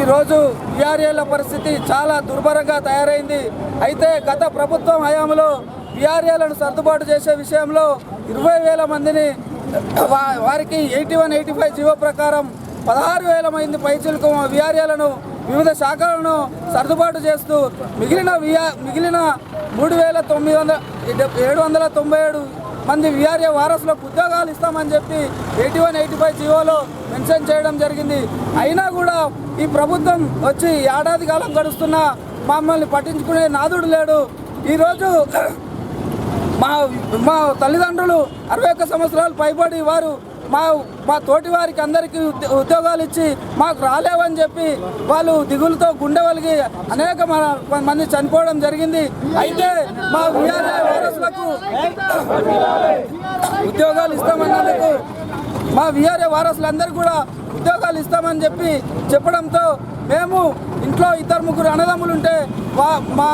ఈరోజు విఆర్ఏల పరిస్థితి చాలా దుర్భరంగా తయారైంది. అయితే గత ప్రభుత్వం హయాంలో విఆర్ఏలను సర్దుబాటు చేసే విషయంలో ఇరవై వేల మందిని వారికి eighty one eighty five GO ప్రకారం పదహారు వేల మంది పైచులకు విఆర్ఏలను వివిధ శాఖలను సర్దుబాటు చేస్తూ మిగిలిన విఆ మిగిలిన మూడు వేల తొమ్మిది వందల ఏడు వందల తొంభై ఏడు మంది విఆర్ఏ వారసులకు ఉద్యోగాలు ఇస్తామని చెప్పి ఎయిటీ వన్ ఎయిటీ ఫైవ్ జీవోలో మెన్షన్ చేయడం జరిగింది. అయినా కూడా ఈ ప్రభుత్వం వచ్చి ఏడాది కాలం గడుస్తున్నా మమ్మల్ని పట్టించుకునే నాదుడు లేడు. ఈరోజు మా మా తల్లిదండ్రులు అరవై ఒక్క సంవత్సరాలు పైబడి వారు మా మా తోటి వారికి అందరికీ ఉద్య- ఉద్యోగాలు ఇచ్చి మాకు రాలేవని చెప్పి వాళ్ళు దిగులతో గుండె వలిగి అనేక మంది చనిపోవడం జరిగింది. అయితే మా విఆర్ఏ వారసులకు ఉద్యోగాలు ఇస్తామన్నందుకు మా విఆర్ఏ వారసులందరూ కూడా ఉద్యోగాలు ఇస్తామని చెప్పి చెప్పడంతో మేము ఇంట్లో ఇద్దరు ముగ్గురు అన్నదమ్ములు ఉంటే మా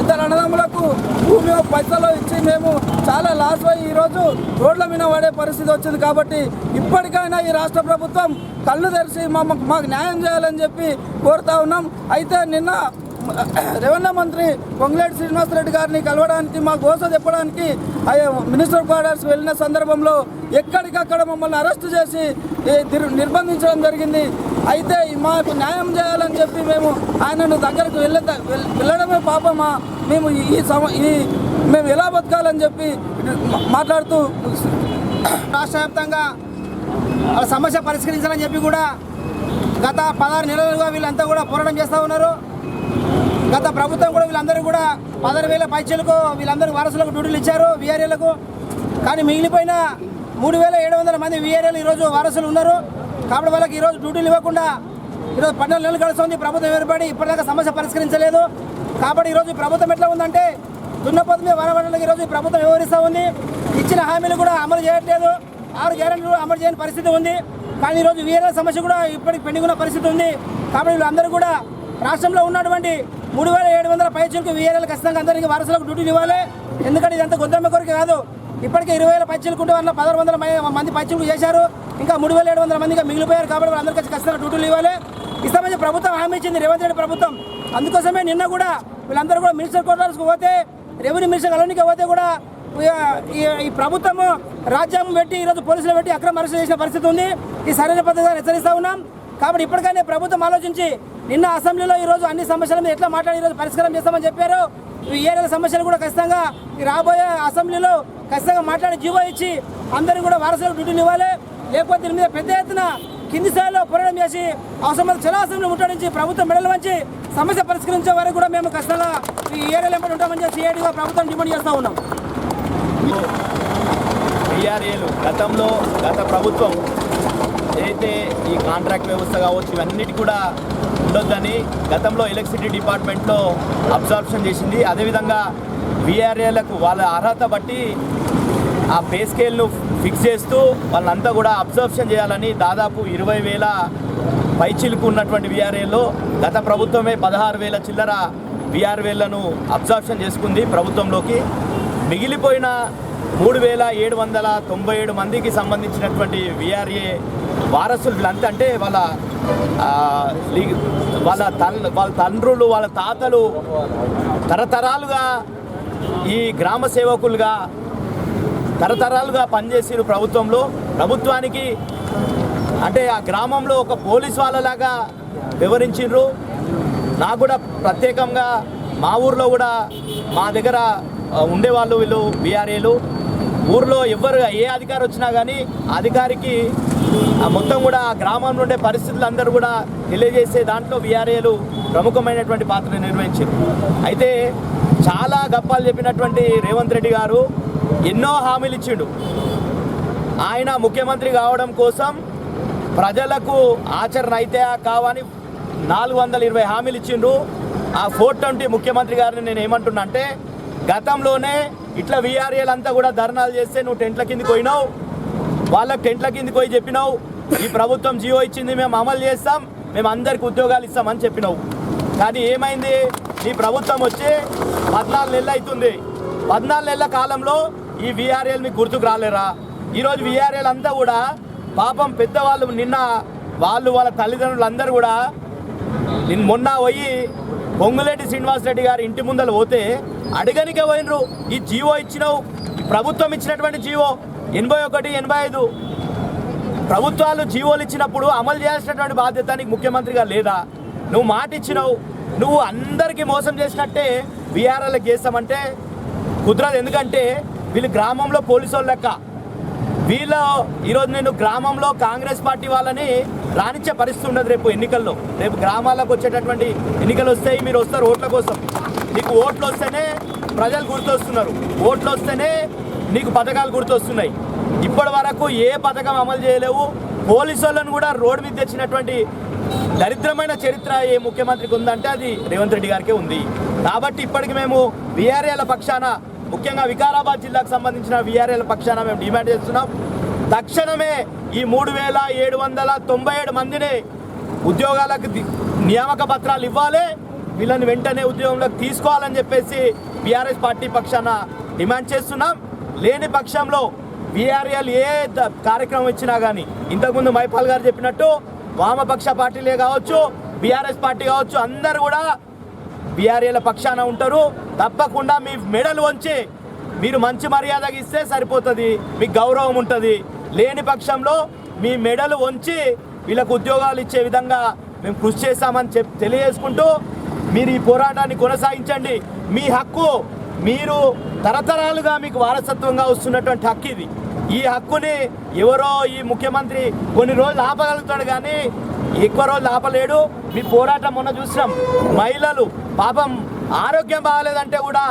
ఇద్దరు అన్నదమ్ములకు భూమి పైసలు ఇచ్చి మేము చాలా లాస్ అయ్యి ఈరోజు రోడ్ల మీద పడే పరిస్థితి వచ్చింది కాబట్టి ఇప్పటికైనా ఈ రాష్ట్ర ప్రభుత్వం కళ్ళు తెరిచి మా మాకు న్యాయం చేయాలని చెప్పి కోరుతా ఉన్నాం. అయితే నిన్న రెవెన్యూ మంత్రి పొంగులేటి శ్రీనివాసరెడ్డి గారిని కలవడానికి మా గోస చెప్పడానికి మినిస్టర్ క్వార్టర్స్ వెళ్ళిన సందర్భంలో ఎక్కడికక్కడ మమ్మల్ని అరెస్ట్ చేసి నిర్బంధించడం జరిగింది. అయితే మాకు న్యాయం చేయాలని చెప్పి మేము ఆయనను దగ్గరకు వెళ్ళ వెళ్ళడమే పాపమా? మేము ఈ- ఈ సమ ఈ మేము ఎలా బతకాలని చెప్పి మాట్లాడుతూ రాష్ట్ర వ్యాప్తంగా సమస్య పరిష్కరించాలని చెప్పి కూడా గత పదహారు నెలలుగా వీళ్ళంతా కూడా పోరాటం చేస్తూ ఉన్నారు. గత ప్రభుత్వం కూడా వీళ్ళందరూ కూడా పదహారు వేల పైచలకు వీళ్ళందరూ వారసులకు డ్యూటీలు ఇచ్చారు వీఆర్ఏలకు కానీ మిగిలిపోయిన మూడు వేల ఏడు వందల మంది వీఆర్ఏలు ఈరోజు వారసులు ఉన్నారు. కాబట్టి వాళ్ళకి ఈరోజు డ్యూటీలు ఇవ్వకుండా ఈరోజు పన్నెండు నెలలు గడుస్తుంది ప్రభుత్వం ఏర్పడి ఇప్పటిదాకా సమస్య పరిష్కరించలేదు. కాబట్టి ఈరోజు ప్రభుత్వం ఎట్లా ఉందంటే దున్నపోతు మీద వనవడలకు ఈరోజు ప్రభుత్వం వ్యవహరిస్తూ ఉంది. ఇచ్చిన హామీలు కూడా అమలు చేయట్లేదు. ఆరు గ్యారెంటీలు అమలు చేయని పరిస్థితి ఉంది. కానీ ఈరోజు వీఆర్ఏ సమస్య కూడా ఇప్పటికి పెండింగ్ ఉన్న పరిస్థితి ఉంది. కాబట్టి వీళ్ళందరూ కూడా రాష్ట్రంలో ఉన్నటువంటి మూడు వేల ఏడు వందల పైచీలకు వీఆర్ఎల్ ఖచ్చితంగా అందరికీ వారసులకు డ్యూటీలు ఇవ్వాలి. ఎందుకంటే ఇదంతా గొంతమ్మ కొరకు కాదు. ఇప్పటికే ఇరవై వేల పైచీలకు ఉంటే వాళ్ళ పదహారు వందల మంది పైచీలకు చేశారు. ఇంకా మూడు వేల ఏడు వందల మందిగా మిగిలిపోయారు కాబట్టి వాళ్ళందరికీ ఖచ్చితంగా డ్యూటీలు ఇవ్వాలి. ఇస్తామని ప్రభుత్వం హామీ ఇచ్చింది రేవంత్ రెడ్డి ప్రభుత్వం. అందుకోసమే నిన్న కూడా వీళ్ళందరూ కూడా మినిస్టర్ క్వార్టర్స్కి పోతే రెవెన్యూ మినిస్టర్ కలవనికి పోతే కూడా ఈ- ప్రభుత్వము రాజ్యాంగం పెట్టి ఈరోజు పోలీసులు పెట్టి అక్రమ అరెస్ట్ చేసిన పరిస్థితి ఉంది. ఈ సరైన పద్ధతిగా హెచ్చరిస్తా ఉన్నాం. కాబట్టి ఇప్పటికైనా ప్రభుత్వం ఆలోచించి నిన్న అసెంబ్లీలో ఈరోజు అన్ని సమస్యల మీద ఎట్లా మాట్లాడి ఈరోజు పరిష్కారం చేస్తామని చెప్పారు. ఈ ఏరియాల సమస్యలు కూడా ఖచ్చితంగా రాబోయే అసెంబ్లీలో ఖచ్చితంగా మాట్లాడి జీవో ఇచ్చి అందరికీ కూడా వారసులకు డ్యూటీలు ఇవ్వాలి. లేకపోతే దీని మీద పెద్ద ఎత్తున కింది స్థాయిలో పోరాటం చేసి అవసరమైన చాలా అసెంబ్లీ ముట్టడించి ప్రభుత్వం మెడలు వంచి సమస్య పరిష్కరించే వరకు కూడా మేము ఖచ్చితంగా ఈ ఏరియాలో ఎంపటి ఉంటామని చెప్పి సిఐడిగా ప్రభుత్వం డిమాండ్ చేస్తూ ఉన్నాం. బీఆర్ఏలు గతంలో గత ప్రభుత్వం ఏదైతే ఈ కాంట్రాక్ట్ వ్యవస్థ కావచ్చు ఇవన్నిటి కూడా ఉండొద్దని గతంలో ఎలక్ట్రిసిటీ డిపార్ట్మెంట్లో అబ్జర్ప్షన్ చేసింది. అదేవిధంగా విఆర్ఏలకు వాళ్ళ అర్హత బట్టి ఆ పే స్కేల్ను ఫిక్స్ చేస్తూ వాళ్ళంతా కూడా అబ్జర్ప్షన్ చేయాలని దాదాపు ఇరవై వేల పైచిలుకు ఉన్నటువంటి విఆర్ఏలో గత ప్రభుత్వమే పదహారు వేల చిల్లర విఆర్ఏలను అబ్జర్ప్షన్ చేసుకుంది ప్రభుత్వంలోకి. మిగిలిపోయిన మూడు వేల ఏడు వందల తొంభై ఏడు మందికి సంబంధించినటువంటి విఆర్ఏ వారసులు వీళ్ళంతా అంటే వాళ్ళ వాళ్ళ తల్ వాళ్ళ తండ్రులు వాళ్ళ తాతలు తరతరాలుగా ఈ గ్రామ సేవకులుగా తరతరాలుగా పనిచేసిన ప్రభుత్వంలో. ప్రభుత్వానికి అంటే ఆ గ్రామంలో ఒక పోలీస్ వాళ్ళలాగా వివరించిండ్రు నాకు కూడా ప్రత్యేకంగా మా ఊర్లో కూడా మా దగ్గర ఉండేవాళ్ళు వీళ్ళు బీఆర్ఏలు. ఊర్లో ఎవరు ఏ అధికారి వచ్చినా కానీ అధికారికి ఆ మొత్తం కూడా ఆ గ్రామంలో ఉండే పరిస్థితులు అందరూ కూడా తెలియజేసే దాంట్లో బీఆర్ఏలు ప్రముఖమైనటువంటి పాత్ర నిర్వహించారు. అయితే చాలా గప్పాలు చెప్పినటువంటి రేవంత్ రెడ్డి గారు ఎన్నో హామీలు ఇచ్చిండు. ఆయన ముఖ్యమంత్రి కావడం కోసం ప్రజలకు ఆచరణ అయితే కావని నాలుగు వందల ఇరవై హామీలు ఇచ్చిండ్రు ఆ ఫోర్ ట్వంటీ ముఖ్యమంత్రి గారిని నేను ఏమంటున్నా అంటే గతంలోనే ఇట్లా వీఆర్ఏలు అంతా కూడా ధర్నాలు చేస్తే నువ్వు టెంట్ల కిందకి పోయినావు. వాళ్ళకి టెంట్ల కిందకి పోయి చెప్పినావు. ఈ ప్రభుత్వం జియో ఇచ్చింది మేము అమలు చేస్తాం మేము అందరికి ఉద్యోగాలు ఇస్తామని చెప్పినావు. కానీ ఏమైంది? ఈ ప్రభుత్వం వచ్చి పద్నాలుగు నెలలు అవుతుంది. పద్నాలుగు నెలల కాలంలో ఈ వీఆర్ఏలు మీకు గుర్తుకు రాలేరా? ఈరోజు వీఆర్ఏలు అంతా కూడా పాపం పెద్దవాళ్ళు నిన్న వాళ్ళు వాళ్ళ తల్లిదండ్రులు అందరూ కూడా నేను మొన్న పోయి పొంగులేటి శ్రీనివాసరెడ్డి గారి ఇంటి ముందర పోతే అడగనికే పోయినరు. ఈ జీవో ఇచ్చినావు. ప్రభుత్వం ఇచ్చినటువంటి జీవో ఎనభై ఒకటి ఎనభై ఐదు. ప్రభుత్వాలు జీవోలు ఇచ్చినప్పుడు అమలు చేయాల్సినటువంటి బాధ్యత నీకు ముఖ్యమంత్రిగా లేదా? నువ్వు మాట ఇచ్చినావు నువ్వు అందరికీ మోసం చేసినట్టే బీఆర్ఎల్కి చేస్తామంటే కుదరదు. ఎందుకంటే వీళ్ళు గ్రామంలో పోలీసు వాళ్ళు లెక్క. వీళ్ళ ఈరోజు నేను గ్రామంలో కాంగ్రెస్ పార్టీ వాళ్ళని రాణించే పరిస్థితి ఉండదు రేపు ఎన్నికల్లో. రేపు గ్రామాలకు వచ్చేటటువంటి ఎన్నికలు వస్తాయి మీరు వస్తారు ఓట్ల కోసం. నీకు ఓట్లు వస్తేనే ప్రజలు గుర్తొస్తున్నారు. ఓట్లు వస్తేనే నీకు పథకాలు గుర్తొస్తున్నాయి. ఇప్పటి వరకు ఏ పథకం అమలు చేయలేవు. పోలీసు వాళ్ళను కూడా రోడ్డు మీద తెచ్చినటువంటి దరిద్రమైన చరిత్ర ఏ ముఖ్యమంత్రికి ఉందంటే అది రేవంత్ రెడ్డి గారికే ఉంది. కాబట్టి ఇప్పటికి మేము బీఆర్ఏల పక్షాన ముఖ్యంగా వికారాబాద్ జిల్లాకు సంబంధించిన విఆర్ఎల్ పక్షాన మేము డిమాండ్ చేస్తున్నాం. తక్షణమే ఈ మూడు వేల ఏడు వందల తొంభై ఏడు మందిని ఉద్యోగాలకు నియామక పత్రాలు ఇవ్వాలి. వీళ్ళని వెంటనే ఉద్యోగంలోకి తీసుకోవాలని చెప్పేసి బీఆర్ఎస్ పార్టీ పక్షాన డిమాండ్ చేస్తున్నాం. లేని పక్షంలో బీఆర్ఎల్ ఏ కార్యక్రమం ఇచ్చినా కానీ ఇంతకుముందు మైపాల్ గారు చెప్పినట్టు వామపక్ష పార్టీలే కావచ్చు బీఆర్ఎస్ పార్టీ కావచ్చు అందరు కూడా బీఆర్ఏల పక్షాన ఉంటారు. తప్పకుండా మీ మెడలు వంచి మీరు మంచి మర్యాదగా ఇస్తే సరిపోతుంది. మీకు గౌరవం ఉంటుంది. లేని పక్షంలో మీ మెడలు వంచి వీళ్ళకు ఉద్యోగాలు ఇచ్చే విధంగా మేము కృషి చేస్తామని చెప్ తెలియజేసుకుంటూ మీరు ఈ పోరాటాన్ని కొనసాగించండి. మీ హక్కు మీరు తరతరాలుగా మీకు వారసత్వంగా వస్తున్నటువంటి హక్కు ఇది. ఈ హక్కుని ఎవరో ఈ ముఖ్యమంత్రి కొన్ని రోజులు ఆపగలుగుతాడు కానీ ఎక్కువ రోజులు ఆపలేడు. మీ పోరాటం మొన్న చూసినాం. మహిళలు పాపం ఆరోగ్యం బాగాలేదంటే కూడా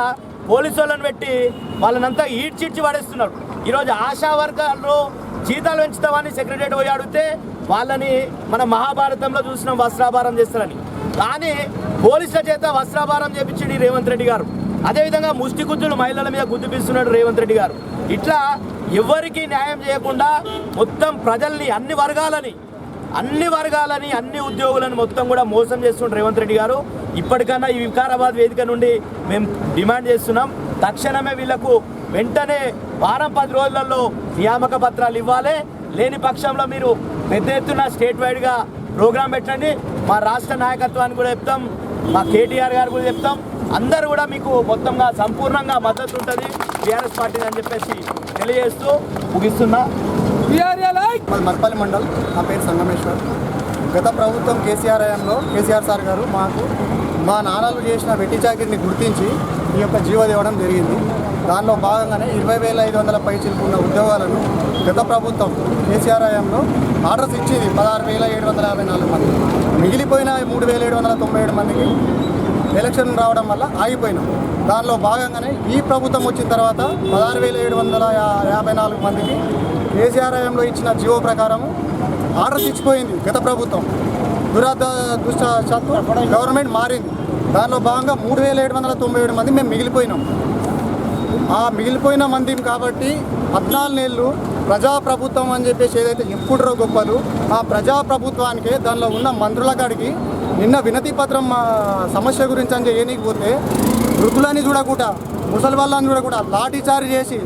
పోలీసు వాళ్ళని పెట్టి వాళ్ళనంతా ఈడ్చిడ్చి పడేస్తున్నారు. ఈరోజు ఆశా వర్గాలు జీతాలు పెంచుతామని సెక్రటరీ పోయి అడిగితే వాళ్ళని మన మహాభారతంలో చూసినాం వస్త్రాభారం చేస్తారని. కానీ పోలీసుల చేత వస్త్రాభారం చేపించింది రేవంత్ రెడ్డి గారు. అదేవిధంగా ముష్టి గుజ్జులు మహిళల మీద గుద్దుపిస్తున్నాడు రేవంత్ రెడ్డి గారు. ఇట్లా ఎవరికి న్యాయం చేయకుండా మొత్తం ప్రజల్ని అన్ని వర్గాలని అన్ని వర్గాలని అన్ని ఉద్యోగులను మొత్తం కూడా మోసం చేస్తుండ్రు రేవంత్ రెడ్డి గారు. ఇప్పటికన్నా ఈ వికారాబాద్ వేదిక నుండి మేము డిమాండ్ చేస్తున్నాం. తక్షణమే వీళ్ళకు వెంటనే వారం పది రోజులలో నియామక పత్రాలు ఇవ్వాలి. లేని పక్షంలో మీరు పెద్ద ఎత్తున స్టేట్ వైడ్గా ప్రోగ్రాం పెట్టండి. మా రాష్ట్ర నాయకత్వాన్ని కూడా చెప్తాం. మా కేటీఆర్ గారు కూడా చెప్తాం. అందరూ కూడా మీకు మొత్తంగా సంపూర్ణంగా మద్దతు ఉంటుంది. టీఆర్ఎస్ పార్టీ అని చెప్పేసి తెలియజేస్తూ ముగిస్తున్నా. మర్పల్లి మండల్ నా పేరు సంగమేశ్వర్. గత ప్రభుత్వం కేసీఆర్ హయాంలో కేసీఆర్ సార్ గారు మాకు మా నాన్నలు చేసిన వెట్టి చాకిరిని గుర్తించి ఈ యొక్క జీవో ఇవ్వడం జరిగింది. దానిలో భాగంగానే ఇరవై వేల ఐదు వందల పై చిలుకున్న ఉద్యోగాలను గత ప్రభుత్వం కేసీఆర్ హయాంలో ఆర్డర్స్ ఇచ్చింది పదహారు వేల ఏడు వందల యాభై నాలుగు మంది మిగిలిపోయిన మూడు వేల ఏడు వందల తొంభై ఏడు మందికి. ఎలక్షన్ రావడం వల్ల ఆగిపోయినాం. దానిలో భాగంగానే ఈ ప్రభుత్వం వచ్చిన తర్వాత పదహారు వేల ఏడు వందల యాభై నాలుగు మందికి కేసీఆర్ఐఎంలో ఇచ్చిన జీవో ప్రకారం ఆర్డర్ ఇచ్చిపోయింది గత ప్రభుత్వం. దురదృష్టవశాత్తు గవర్నమెంట్ మారింది. దానిలో భాగంగా మూడు వేల ఏడు వందల తొంభై ఏడు మంది మేము మిగిలిపోయినాం. ఆ మిగిలిపోయిన మంది కాబట్టి పద్నాలుగు నెలలు ప్రజాప్రభుత్వం అని చెప్పేసి ఏదైతే చెప్పుకుంటారో గొప్పలు ఆ ప్రజాప్రభుత్వానికే దానిలో ఉన్న మంత్రుల కాడికి నిన్న వినతి పత్రం సమస్య గురించి అని చేయనీకి పోతే వృద్ధులని చూడకుండా ముసలి వాళ్ళని చూడకుండా లాఠీచార్జ్ చేసి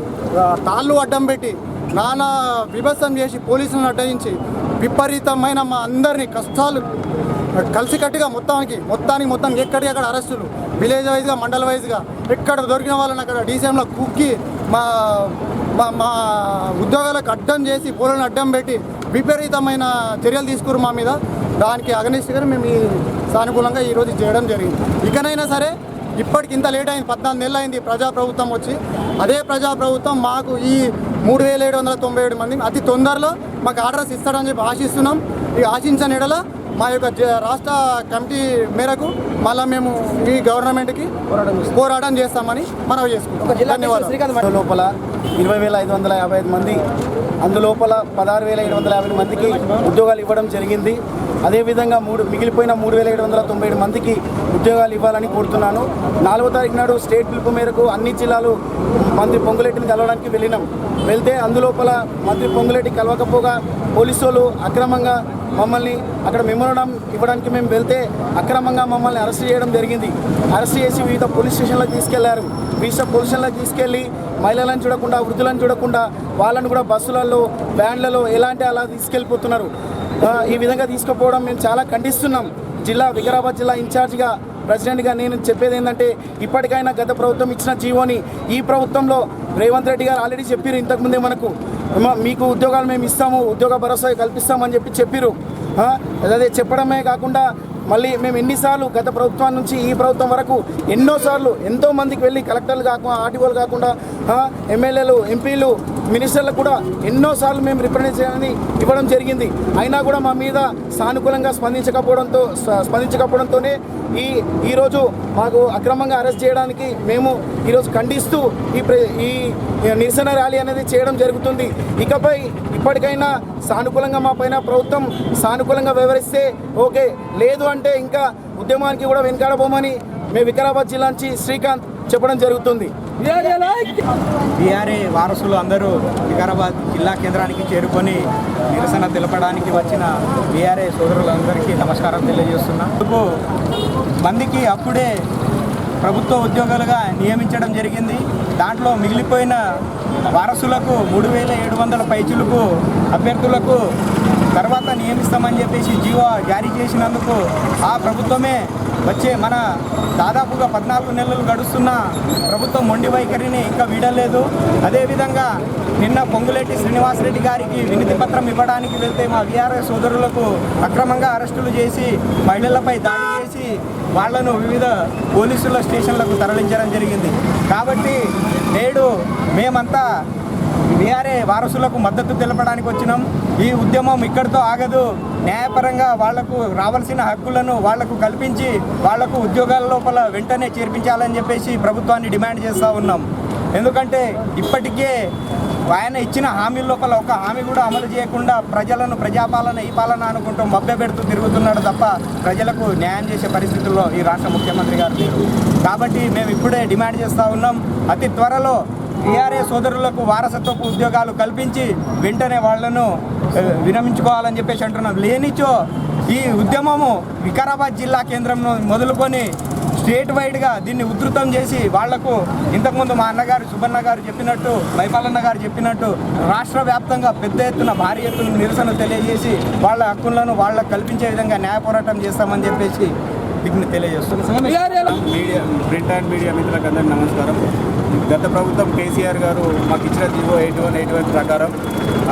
తాళ్ళు అడ్డం పెట్టి నానా విభత్సం చేసి పోలీసులను అడ్డగించి విపరీతమైన మా అందరినీ కష్టాలు కలిసికట్టుగా మొత్తానికి మొత్తానికి మొత్తం ఎక్కడికి అక్కడ అరెస్టులు విలేజ్ వైజ్గా మండల వైజ్గా ఎక్కడ దొరికిన వాళ్ళని అక్కడ డీసీఎంలో కుక్కి మా మా మా ఉద్యోగాలకు అడ్డం చేసి పోలను అడ్డం పెట్టి విపరీతమైన చర్యలు తీసుకురు మా మీద. దానికి అగనిస్ట్గా మేము ఈ సానుకూలంగా ఈరోజు చేయడం జరిగింది. ఇకనైనా సరే ఇప్పటికి ఇంత లేట్ అయింది పద్నాలుగు నెలలు అయింది ప్రజాప్రభుత్వం వచ్చి. అదే ప్రజాప్రభుత్వం మాకు ఈ మూడు వేల ఏడు వందల తొంభై ఏడు మంది అతి తొందరలో మాకు ఆర్డర్స్ ఇస్తాడని చెప్పి ఆశిస్తున్నాం. ఈ ఆశించని ఎడల మా యొక్క జ- రాష్ట్ర కమిటీ మేరకు మళ్ళీ మేము ఈ గవర్నమెంట్కి పోరాటం చేస్తామని మనవి చేసుకుంటాం ధన్యవాదాలు. లోపల ఇరవై వేల ఐదు వందల యాభై ఐదు మంది. అందులోపల పదహారు వేల ఏడు వందల యాభై మందికి ఉద్యోగాలు ఇవ్వడం జరిగింది. అదేవిధంగా మూడు మిగిలిపోయిన మూడు వేల ఏడు వందల తొంభై ఏడు మందికి ఉద్యోగాలు ఇవ్వాలని కోరుతున్నాను. నాలుగో తారీఖు నాడు స్టేట్ పిలుపు మేరకు అన్ని జిల్లాలు మంత్రి పొంగులెట్టిని కలవడానికి వెళ్ళినాం. వెళ్తే అందులోపల మంత్రి పొంగులెట్టి కలవకపోగా పోలీసులు వాళ్ళు అక్రమంగా మమ్మల్ని అక్కడ మెమోరాండం ఇవ్వడానికి మేము వెళ్తే అక్రమంగా మమ్మల్ని అరెస్ట్ చేయడం జరిగింది. అరెస్ట్ చేసి వివిధ పోలీస్ స్టేషన్లకు తీసుకెళ్ళారు. వివిధ పోలీస్ స్టేషన్లకు తీసుకెళ్ళి మహిళలను చూడకుండా వృద్ధులను చూడకుండా వాళ్ళను కూడా బస్సులలో వ్యాన్లలో ఎలాంటి అలా తీసుకెళ్ళిపోతున్నారు. ఈ విధంగా తీసుకుపోవడం మేము చాలా ఖండిస్తున్నాం. జిల్లా వికారాబాద్ జిల్లా ఇన్ఛార్జిగా ప్రెసిడెంట్గా నేను చెప్పేది ఏంటంటే ఇప్పటికైనా గత ప్రభుత్వం ఇచ్చిన జీవోని ఈ ప్రభుత్వంలో రేవంత్ రెడ్డి గారు ఆల్రెడీ చెప్పారు ఇంతకుముందే మనకు. మీకు ఉద్యోగాలు మేము ఇస్తాము ఉద్యోగ భరోసా కల్పిస్తామని చెప్పి చెప్పారు అదే చెప్పడమే కాకుండా మళ్ళీ మేము ఎన్నిసార్లు గత ప్రభుత్వం నుంచి ఈ ప్రభుత్వం వరకు ఎన్నోసార్లు ఎంతో మందికి వెళ్ళి కలెక్టర్లు కాకుండా ఆర్టీఓలు కాకుండా ఎమ్మెల్యేలు ఎంపీలు మినిస్టర్లకు కూడా ఎన్నోసార్లు మేము రిప్రజెంటేషన్ ఇవ్వడం జరిగింది. అయినా కూడా మా మీద సానుకూలంగా స్పందించకపోవడంతో స్పందించకపోవడంతోనే ఈ ఈరోజు మాకు అక్రమంగా అరెస్ట్ చేయడానికి మేము ఈరోజు ఖండిస్తూ ఈ ప్ర- ఈ నిరసన ర్యాలీ అనేది చేయడం జరుగుతుంది. ఇకపై ఇప్పటికైనా సానుకూలంగా మా పైన ప్రభుత్వం సానుకూలంగా వివరిస్తే ఓకే. లేదు అంటే ఇంకా ఉద్యమానికి కూడా వెనకాడబోమని మేము వికారాబాద్ జిల్లా నుంచి శ్రీకాంత్ చెప్పడం జరుగుతుంది. బీఆర్ఏ వారసులు అందరూ వికారాబాద్ జిల్లా కేంద్రానికి చేరుకొని నిరసన తెలపడానికి వచ్చిన బీఆర్ఏ సోదరులందరికీ నమస్కారం తెలియజేస్తున్నా. మందికి అప్పుడే ప్రభుత్వ ఉద్యోగాలుగా నియమించడం జరిగింది. దాంట్లో మిగిలిపోయిన వారసులకు మూడు వేల ఏడు వందల పైచులకు అభ్యర్థులకు తర్వాత నియమిస్తామని చెప్పేసి జీవో జారీ చేసినందుకు ఆ ప్రభుత్వమే వచ్చే మన దాదాపుగా పద్నాలుగు నెలలు గడుస్తున్న ప్రభుత్వం మొండి వైఖరిని ఇంకా వీడలేదు. అదేవిధంగా నిన్న పొంగులేటి శ్రీనివాసరెడ్డి గారికి వినతి పత్రం ఇవ్వడానికి వెళ్తే మా వీఆర్ఎస్ సోదరులకు అక్రమంగా అరెస్టులు చేసి మహిళలపై దాడి చేసి వాళ్ళను వివిధ పోలీసుల స్టేషన్లకు తరలించడం జరిగింది. కాబట్టి నేడు మేమంతా బీఆర్ఏ వారసులకు మద్దతు తెలపడానికి వచ్చినాం. ఈ ఉద్యమం ఇక్కడితో ఆగదు. న్యాయపరంగా వాళ్ళకు రావాల్సిన హక్కులను వాళ్ళకు కల్పించి వాళ్ళకు ఉద్యోగాల లోపల వెంటనే చేర్పించాలని చెప్పేసి ప్రభుత్వాన్ని డిమాండ్ చేస్తూ ఉన్నాం. ఎందుకంటే ఇప్పటికే ఆయన ఇచ్చిన హామీ లోపల ఒక హామీ కూడా అమలు చేయకుండా ప్రజలను ప్రజాపాలన ఈ పాలన అనుకుంటూ మభ్యపెడుతూ తిరుగుతున్నాడు తప్ప ప్రజలకు న్యాయం చేసే పరిస్థితుల్లో ఈ రాష్ట్ర ముఖ్యమంత్రి గారు లేరు. కాబట్టి మేము ఇప్పుడే డిమాండ్ చేస్తూ ఉన్నాం. అతి త్వరలో టీఆర్ఏ సోదరులకు వారసత్వపు ఉద్యోగాలు కల్పించి వెంటనే వాళ్ళను విరమించుకోవాలని చెప్పేసి అంటున్నాం లేనిచో ఈ ఉద్యమము వికారాబాద్ జిల్లా కేంద్రం మొదలుకొని స్టేట్ వైడ్గా దీన్ని ఉధృతం చేసి వాళ్ళకు ఇంతకుముందు మా అన్నగారు సుబ్బన్న గారు చెప్పినట్టు మైపాలన్న గారు చెప్పినట్టు రాష్ట్ర వ్యాప్తంగా పెద్ద ఎత్తున భారీ ఎత్తున నిరసన తెలియజేసి వాళ్ళ హక్కులను వాళ్ళకు కల్పించే విధంగా న్యాయ పోరాటం చేస్తామని చెప్పేసి దీన్ని తెలియజేస్తున్నాం. మీడియా ప్రింట్ అండ్ మీడియా మిత్రులకు అందరికీ నమస్కారం. గత ప్రభుత్వం కేసీఆర్ గారు మాకు ఇచ్చిన GO eight one eight one ప్రకారం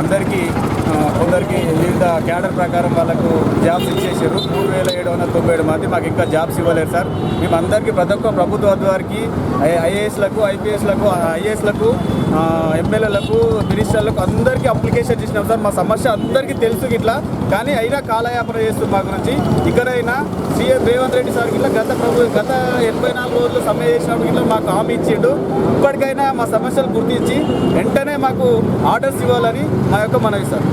అందరికీ కొందరికి వివిధ క్యాడర్ ప్రకారం వాళ్ళకు జాబ్స్ ఇచ్చేసారు. మూడు వేల ఏడు వందల తొంభై ఏడు మంది మాకు ఇంకా జాబ్స్ ఇవ్వలేరు సార్. మేము అందరికీ ప్రతి ఒక్క ప్రభుత్వ వారికి ఐఏఎస్లకు ఐపీఎస్లకు ఐఏఎస్లకు ఎమ్మెల్యేలకు మినిస్టర్లకు అందరికీ అప్లికేషన్ ఇచ్చినాం సార్. మా సమస్య అందరికీ తెలుసు ఇట్లా. కానీ అయినా కాలయాపన చేస్తుంది మా గురించి ఇక్కడైనా సీఎం రేవంత్ రెడ్డి సార్ ఇట్లా గత ప్రభు గత ఎనభై నాలుగు రోజులు సమ్మె చేసినప్పుడు ఇట్లా మాకు హామీ ఇచ్చిండు. ఇప్పటికైనా మా సమస్యలు గుర్తించి వెంటనే మాకు ఆర్డర్స్ ఇవ్వాలని మా యొక్క మనవి సార్.